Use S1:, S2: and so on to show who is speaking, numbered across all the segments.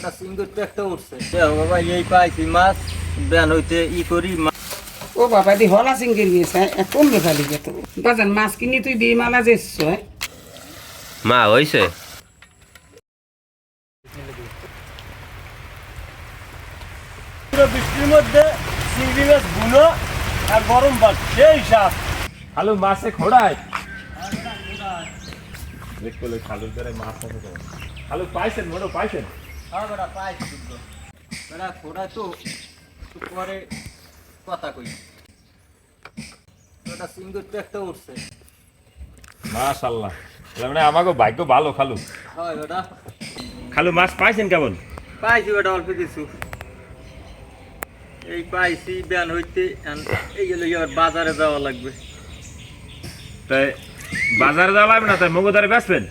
S1: ওটা সিঙ্গুর তো একটা উঠছে। দেখো বাবা এই পাইছি মাছ বেন হইতে ই করি
S2: ও বাবা দি হলা সিঙ্গির বাজান মাছ কিনি তুই দিয়ে মালা যেছ
S3: মা হইছে।
S4: বৃষ্টির মধ্যে চিংড়ি মাছ বুনো আর গরম ভাত সেই সাপ খালু মাছে খোড়ায়। দেখলে খালুর দ্বারা মাছ খালু পাইছেন মোটো পাইছেন?
S1: হ্যাঁ বেটা পাইছি কিন্তু বেটা খোড়া তো পরে কথা কই। ওটা সিঙ্গুর তো একটা উঠছে।
S4: মাশাল্লাহ মানে আমাকে ভাগ্য ভালো খালু।
S1: হয় বেটা
S4: খালু মাছ পাইছেন কেমন?
S1: পাইছি বেটা অল্প কিছু। এই পাইছি বেন হইতে এখন এই গেলে বাজারে যাওয়া লাগবে।
S4: তাই বাজারে যাওয়া লাগবে না তাই মগোদারে বেচবেন?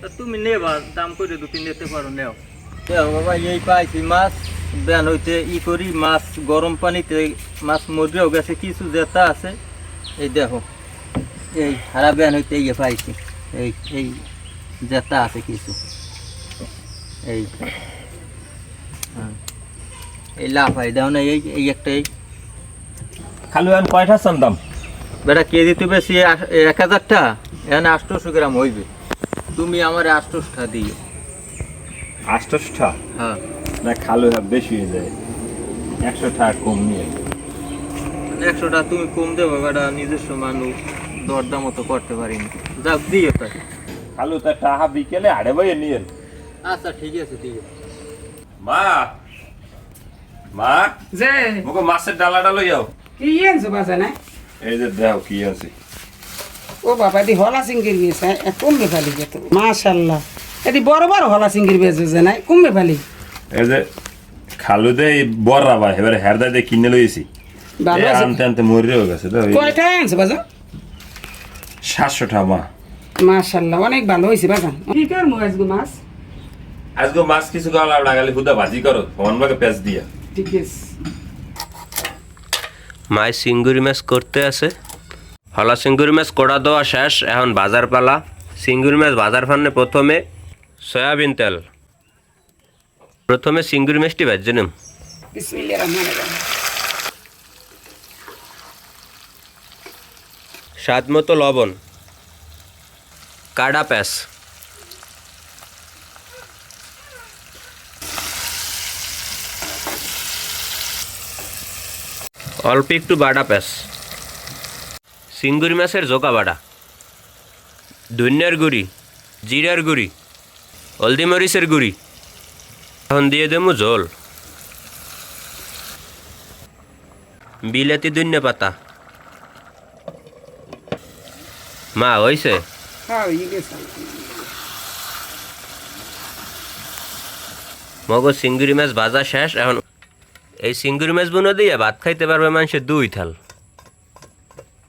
S1: তা তুমি নেবা দাম করে দুটি নিতে পারো নেও। বাবা এই পাইছি মাছ বেন হইতে ই করি মাছ গরম পানিতে মাছ মরিয়াও গেছে কিছু জেতা আছে এই দেখো এই হারা বেন হইতে এই যে পাইছি এই এই জেতা আছে কিছু এই হ্যাঁ। এই লাফাই দাও না এই এই একটা এই
S4: খালু এখন কয়টা দাম
S1: বেটা কেজিতে বেশি আশ- এক হাজার টাকা এখানে আটশোশো গ্রাম হইবে তুমি আমার আটশোশো টাকা দিও
S4: আটশোটা
S1: হ্যাঁ।
S4: না খালু হ্যাঁ বেশি হয়ে যায়। একশো টাকা কম নিয়ে।
S1: একশো টাকা তুমি কম দেবো বেটা নিজস্ব মানুষ দরদাম মতো করতে পারিনি। যাক দিও তাই।
S4: খালু তার টাকা বিকেলে আড়ে বইয়ে নিয়েন
S1: আচ্ছা ঠিক আছে ঠিক আছে
S4: মা! মা!
S2: যে!
S4: মুখো মাছের ডালাটা লই যাও
S2: কি আনছো বাজান
S4: এই যে দেও কি আছে
S2: ও বাবা দি হলা সিঙ্গির গেছে কমবে খালি গেত মাশাল্লাহ। এটি বড় বড় হলা সিঙ্গির বেজে যে নাই? কমবে খালি
S4: এই যে খালু দে বড়রা ভাই এবারে হেরদা দিয়ে কিনে লইছি
S2: ভালো আছে।
S4: আনতে আনতে মরেও গেছে তো
S2: কয়টা আনছো বাজান
S4: সাতশো টাকা মা।
S2: মাশাল্লাহ অনেক ভালো হয়েছে বাজান কি করব আজকে মাছ?
S4: আজকে মাছ কিছু খাওয়া লাগবে খালি খুদা ভাজি করো হনবাকে পেঁচ দিয়া।
S2: ঠিক আছে।
S3: মায় সিঙ্গুরি মাছ করতে আছে। হলা সিঙ্গুরি মাছ কড়া দেওয়া শেষ এখন বাজার পালা। সিঙ্গুরি মাছ বাজার ফান্নে প্রথমে সয়াবিন তেল। প্রথমে সিঙ্গুরি মাছটি ভাজছে নিম। স্বাদ মতো লবণ। কাডা প্যাস অল্প একটু বাডা প্যাস সিঙ্গুরি মাছের জোকা বাডা। ধনিয়ার গুড়ি জিরার গুড়ি। হলদি মরিচের গুড়ি। এখন দিয়ে দেবো ঝোল বিলাতি ধনিয়া পাতা। মা হইছে?
S2: হ্যাঁ হয়ে
S3: মগজ চিংড়ি মাছ ভাজা শেষ এখন এই চিংড়ি মাছ বুনো দিয়ে ভাত খাইতে পারবে মানুষের দুই থাল।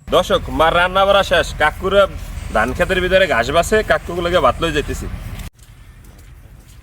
S4: দর্শক মার রান্না বাড়া শেষ। কাকুরা ধান খেতের ভিতরে ঘাস বাসে কাকু লগে ভাত লই যেতেছি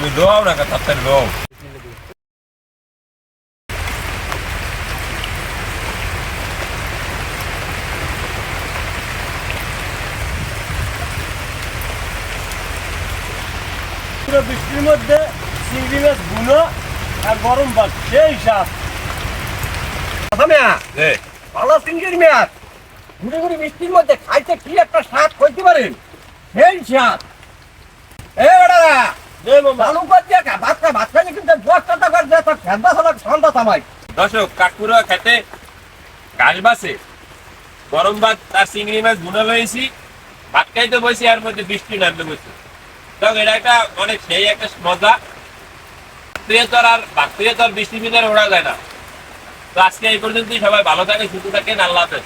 S4: তুমি দোয়াও না তাড়াতাড়ি দোয়াও পুরো বৃষ্টির মধ্যে চিংড়ি মাছ বুনো আর গরম ভাত সেই সাপ
S1: ভালো চিংড়ি মাছ। ঘুরে ঘুরে বৃষ্টির মধ্যে খাইতে কি একটা স্বাদ করতে পারেন? সেই স্বাদ। এ বেটারা
S4: দর্শক খেতে ঘাস বাসে গরম ভাত আর চিংড়ি মাছ ভুনা লয়েছি ভাত খাইতে বসি আর মধ্যে বৃষ্টি নামতে বসি। এটা একটা অনেক সেই একটা মজা। আর ভাত প্রিয় তোর বৃষ্টির ভিতরে ওড়া যায় না। তো আজকে এই পর্যন্তই সবাই ভালো থাকে সুস্থ থাকেন আল্লাহ হাফেজ।